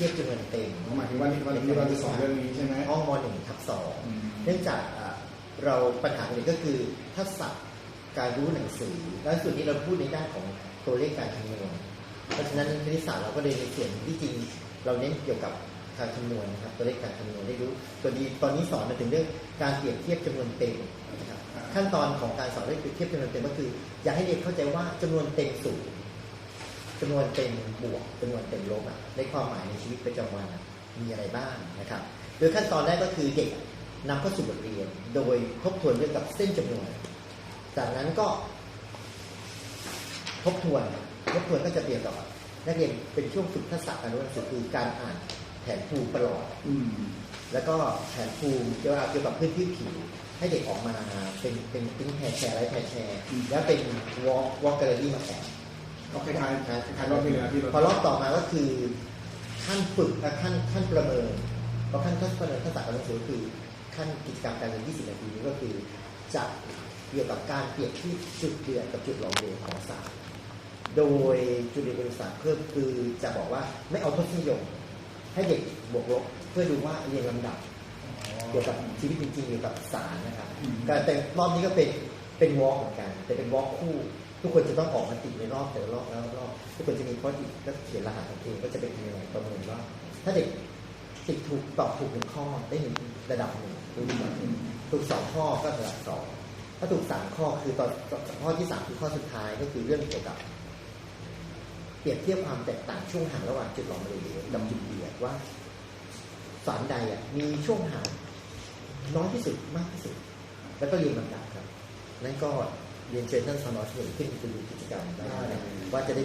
ทียบจำนวนเต็มหมายถึงว่าที่วันนี้เราจะสอนเรื่องนี้ใช่ไหมห้องม .1 ทับสองอืมเนื่องจากอะเราปัญหาหนึ่งก็คือทักษะการรู้หนังสือและส่วนนี้เราพูดในด้านของตัวเลขการคำนวณเพราะฉะนั้นคณิตศาสตร์เราก็เลยในส่วนที่จริง เราเน้นเกี่ยวกับการคำนวณนะครับตัวเลขการคำนวณได้รู้ตัวนี้ตอนนี้สอนมาถึงเรื่องการเปรียบเทียบจำนวนเต็มนะครับขั้นตอนของการสอนเลขเปรียบเทียบจำนวนเต็มก็คือ อยากให้เด็กเข้าใจว่าจำนวนเต็มสูง จำนวนเต็มบวกจำนวนเต็มลบอะในความหมายในชีวิตประจำวันอะมีอะไรบ้างนะครับโดยขั้นตอนแรกก็คือเด็กนำเข้าสู่บทเรียน โดยทบทวนเรื่องกับเส้นจำนวน จากนั้นก็ ทบทวนทบทวนก็จะเปรียบกับนักเรียนเป็นช่วงฝึกทักษะการรู้หนังสือคือการอ่านแผนภูมิประหลอดอืมแล้วก็แผนภูมิเกี่ยวกับเกี่ยวกับพื้นที่ผิวให้เด็กออกมาเป็นเป็นปิ้งแพรแชร์ไลฟ์แพรแชร์ แล้วเป็นวอล์กวอล์กแกลเลอรี่มาแข่ง ก็คล้ายๆคล้ายๆรอบที่แล้วที่เราพอรอบต่อมาก็คือขั้นฝึกและขั้นขั้นประเมินเพราะขั้นขั้นประเมินทักษะการเรียนรู้ก็คือขั้นกิจกรรมการเรียน 20 นาทีนี้ก็คือจะเกี่ยวกับการเปรียบเที่จุดเดือดกับจุดหลอมเหลวของศาสตร์โดยจุดเดือดของศาสตร์เพิ่มคือจะบอกว่าไม่เอาทศนิยม ให้เด็กบวกลบเพื่อดูว่าเรียงลำดับเกี่ยวกับชีวิตจริงๆเกี่ยวกับสารนะครับการแต่รอบนี้ก็เป็นเป็นวอล์กเหมือนกันแต่เป็นวอล์กคู่ ทุกคนจะต้องออกมาติดในรอบแต่ละรอบแล้วรอบทุกคนจะมีข้อติดก็เขียนรหัสของตัวเองก็จะเป็นยังไงประเมินว่า ถ้าเด็กติดถูกตอบถูกหนึ่งข้อได้หนึ่งระดับหนึ่งรู้ดับหนึ่งถูกสองข้อก็ระดับสองถ้าถูกสามข้อคือตอนข้อที่สามคือข้อสุดท้ายก็คือเรื่องเกี่ยวกับ เปรียบเทียบความแตกต่างช่วงห่างระหว่างจุดหลอมเหลวกับจุดเดือดว่าสารใดอะมีช่วงห่างน้อยที่สุดมากที่สุด แล้วก็เรียนลำดับครับนั่นก็ เรียนเชิญท่านสนอชวนขึ้นไปดูกิจกรรมได้นะว่าจะได้